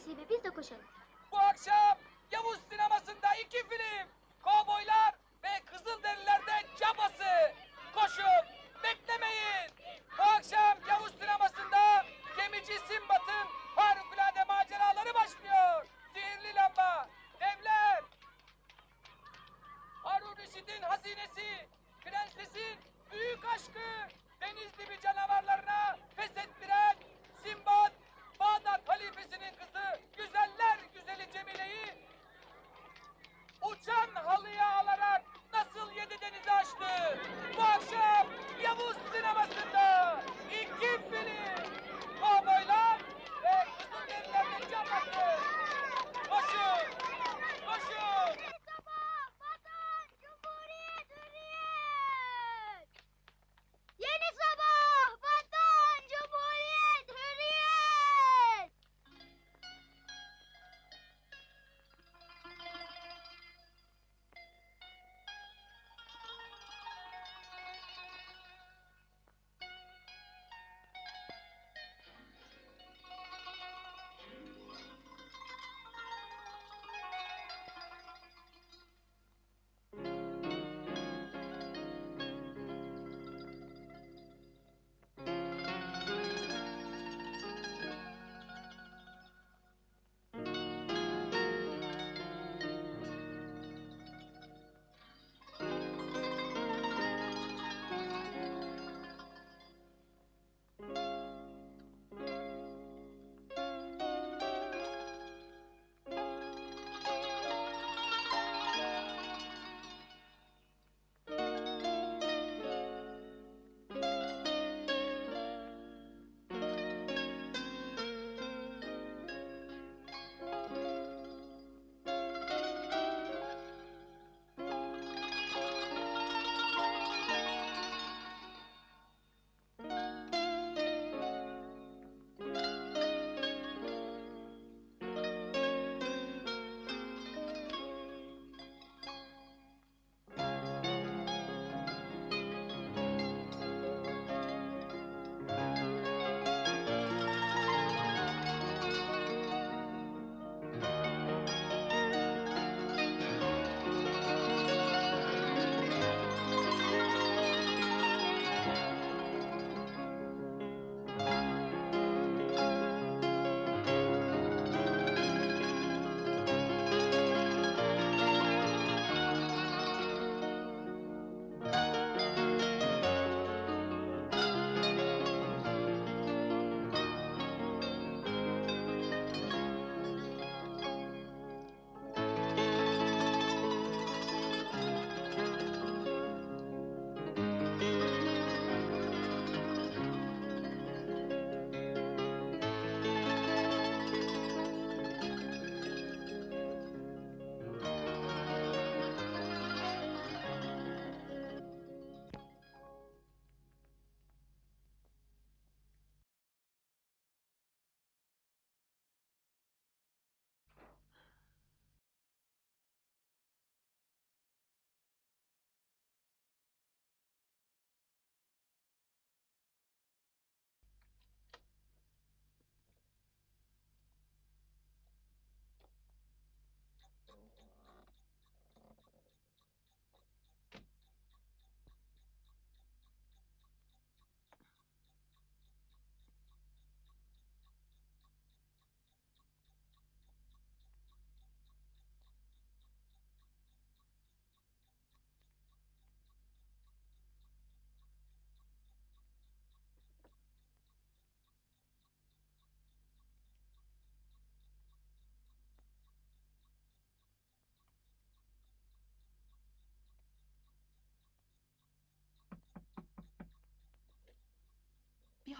Nasibe biz de koşalım. Bu akşam Yavuz sinemasında iki film.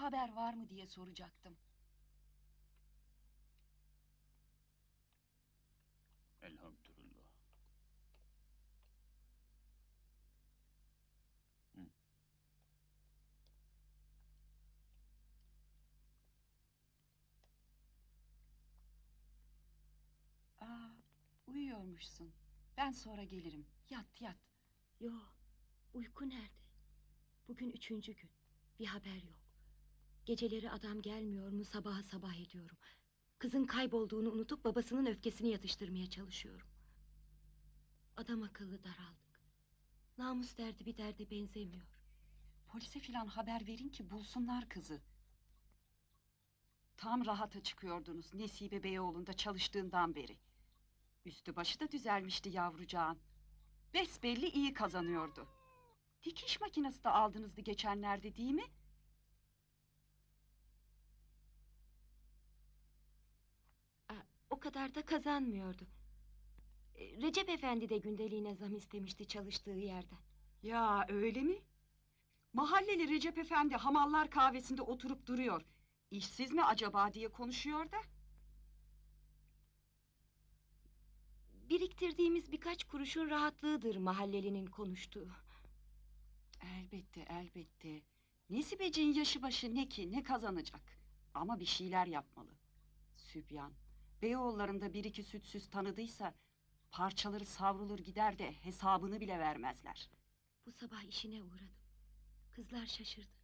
haber var mı diye soracaktım. Elhamdülillah. Hı. Aa, uyuyormuşsun. Ben sonra gelirim. Yat yat. Yo, uyku nerede? Bugün üçüncü gün. Bir haber yok. Geceleri adam gelmiyor mu sabaha sabah ediyorum. Kızın kaybolduğunu unutup babasının öfkesini yatıştırmaya çalışıyorum. Adam akıllı daraldık. Namus derdi bir derde benzemiyor. Polise filan haber verin ki bulsunlar kızı. Tam rahata çıkıyordunuz Nesibe Beyoğlu'nda çalıştığından beri. Üstü başı da düzelmişti yavrucağın. Besbelli iyi kazanıyordu. Dikiş makinesi de aldınızdı geçenlerde değil mi? Kadar da kazanmıyordu. E, Recep Efendi de gündeliğine zam istemişti çalıştığı yerden. Ya öyle mi? Mahalleli Recep Efendi hamallar kahvesinde oturup duruyor. İşsiz mi acaba diye konuşuyor da. Biriktirdiğimiz birkaç kuruşun rahatlığıdır mahallelinin konuştuğu. Elbette elbette. Nesibeciğin yaşı başı ne ki ne kazanacak. Ama bir şeyler yapmalı. Sübyan. Beyoğullarında bir iki sütsüz tanıdıysa... ...parçaları savrulur gider de hesabını bile vermezler. Bu sabah işine uğradım. Kızlar şaşırdı.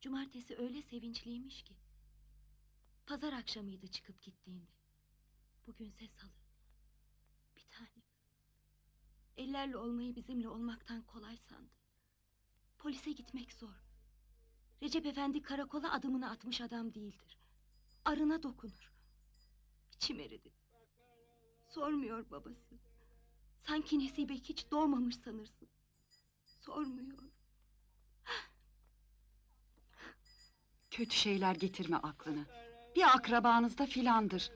Cumartesi öyle sevinçliymiş ki. Pazar akşamıydı çıkıp gittiğinde. Bugünse salı. Bir tanem. Ellerle olmayı bizimle olmaktan kolay sandı. Polise gitmek zor. Recep Efendi karakola adımını atmış adam değildir. Arına dokunur. İçim eridi. Sormuyor babası. Sanki Nesibe hiç doğmamış sanırsın. Sormuyor. Kötü şeyler getirme aklına. Bir akrabanızda filandır.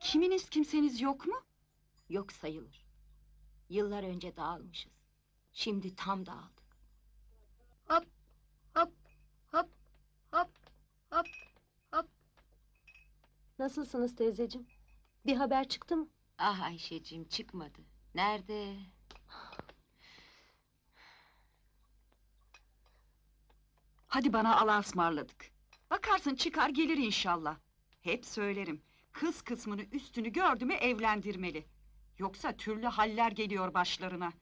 Kiminiz kimseniz yok mu? Yok sayılır. Yıllar önce dağılmışız. Şimdi tam dağıldık. Nasılsınız teyzeciğim? Bir haber çıktı mı? Ah Ayşeciğim çıkmadı. Nerede? Hadi bana Allah'a ısmarladık. Bakarsın çıkar gelir inşallah. Hep söylerim. Kız kısmını üstünü gördü mü evlendirmeli. Yoksa türlü haller geliyor başlarına.